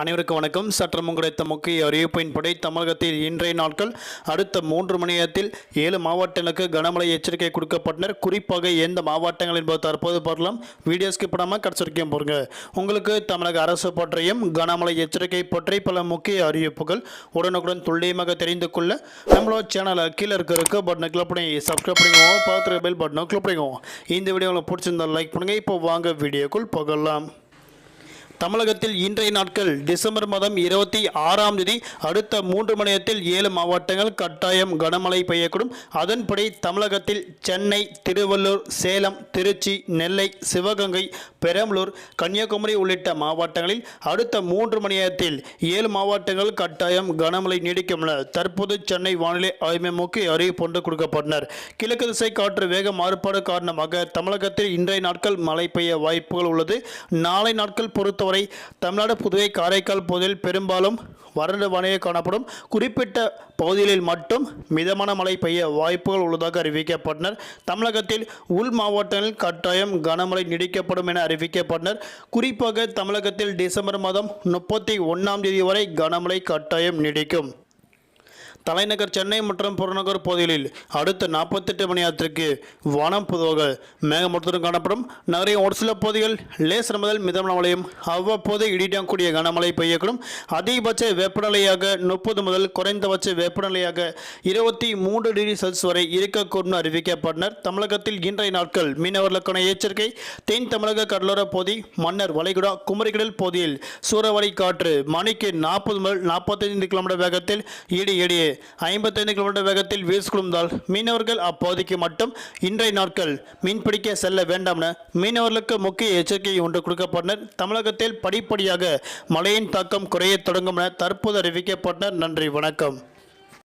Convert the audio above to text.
அனைவருக்கும் வணக்கம். சற்றம் கிடைத்த முக்கிய அறிவிப்பின்படி தமிழகத்தில் இன்றைய நாட்கள் அடுத்த மூன்று மணி நேரத்தில் ஏழு மாவட்டங்களுக்கு கனமழை எச்சரிக்கை கொடுக்கப்பட்டனர். குறிப்பாக எந்த மாவட்டங்கள் என்பது தற்போது பார்க்கலாம் வீடியோ ஸ்கிப் பண்ணாமல் கடைசி பாருங்க. உங்களுக்கு தமிழக அரசு பற்றியும் கனமழை எச்சரிக்கை பற்றி பல முக்கிய அறிவிப்புகள் உடனுக்குடன் துல்லியமாக தெரிந்து கொள்ள நம்மளோட சேனலை கீழே இருக்கிற பட்டனை கிளிக் பண்ணி சப்ஸ்கிரைப் பண்ணிக்கோங்க. பார்த்துருக்க பெல் பட்டனை கிளிக் பண்ணிக்கோங்க. இந்த வீடியோ உங்களுக்கு பிடிச்சிருந்தா லைக் பண்ணுங்கள் இப்போ வாங்க வீடியோக்குள் போகலாம். தமிழகத்தில் இன்றைய நாட்கள் டிசம்பர் மாதம் இருபத்தி ஆறாம் தேதி அடுத்த மூன்று மணி நேரத்தில் ஏழு மாவட்டங்கள் கட்டாயம் கனமழை பெய்யக்கூடும். அதன்படி தமிழகத்தில் சென்னை திருவள்ளூர் சேலம் திருச்சி நெல்லை சிவகங்கை பெரம்பலூர் கன்னியாகுமரி உள்ளிட்ட மாவட்டங்களில் அடுத்த மூன்று மணி நேரத்தில் ஏழு மாவட்டங்கள் கட்டாயம் கனமழை நீடிக்கும் என தற்போது சென்னை வானிலை ஆய்வு முக்கிய அறிவிப்பு ஒன்று கொடுக்கப்பட்டனர். கிழக்கு திசை காற்று வேக மாறுபாடு காரணமாக தமிழகத்தில் இன்றைய நாட்கள் மழை பெய்ய வாய்ப்புகள் உள்ளது. நாளை நாட்கள் பொறுத்தவரை தமிழ்நாடு புதுவை காரைக்கால் பகுதியில் பெரும்பாலும் வறண்ட வானிலை காணப்படும். குறிப்பிட்ட பகுதிகளில் மட்டும் மிதமான மழை பெய்ய வாய்ப்புகள் உள்ளதாக அறிவிக்கப்பட்டனர். தமிழகத்தில் உள் மாவட்டங்களில் கட்டாயம் கனமழை நீடிக்கப்படும் என அறிவிக்கப்பட்டனர். குறிப்பாக தமிழகத்தில் டிசம்பர் மாதம் முப்பத்தி ஒன்றாம் தேதி வரை கனமழை கட்டாயம் நீடிக்கும். தலைநகர் சென்னை மற்றும் புறநகர் பகுதிகளில் அடுத்த நாற்பத்தெட்டு மணி நேரத்திற்கு வானம் பொதுவாக மேகமூட்டத்துடன் காணப்படும். நகரின் ஒரு சில பகுதிகள் லேசர் முதல் மிதமான மழையும் அவ்வப்போது இடிடக்கூடிய கனமழை பெய்யக்கூடும். அதிகபட்ச வெப்பநிலையாக முப்பது முதல் குறைந்தபட்ச வெப்பநிலையாக இருபத்தி மூன்று டிகிரி செல்சியஸ் வரை இருக்கக்கூடும் அறிவிக்கப்பட்டனர். தமிழகத்தில் இன்றைய நாட்கள் மீனவர்களுக்கான எச்சரிக்கை. தென் தமிழக கடலோர பகுதி மன்னர் வளைகுடா குமரிக்கடல் பகுதியில் சூறாவளி காற்று மணிக்கு நாற்பது முதல் நாற்பத்தைந்து கிலோமீட்டர் வேகத்தில் இடி இடியே ஐம்பத்தைந்து கிலோமீட்டர் வேகத்தில் வீசுகுழுந்தால் மீனவர்கள் அப்பகுதிக்கு மட்டும் இன்றைய நாட்கள் மீன்பிடிக்க செல்ல வேண்டாம் என மீனவர்களுக்கு முக்கிய எச்சரிக்கை ஒன்று கொடுக்கப்பட்டனர். தமிழகத்தில் படிப்படியாக மழையின் தாக்கம் குறையத் தொடங்கும் என தற்போது அறிவிக்கப்பட்டனர். நன்றி வணக்கம்.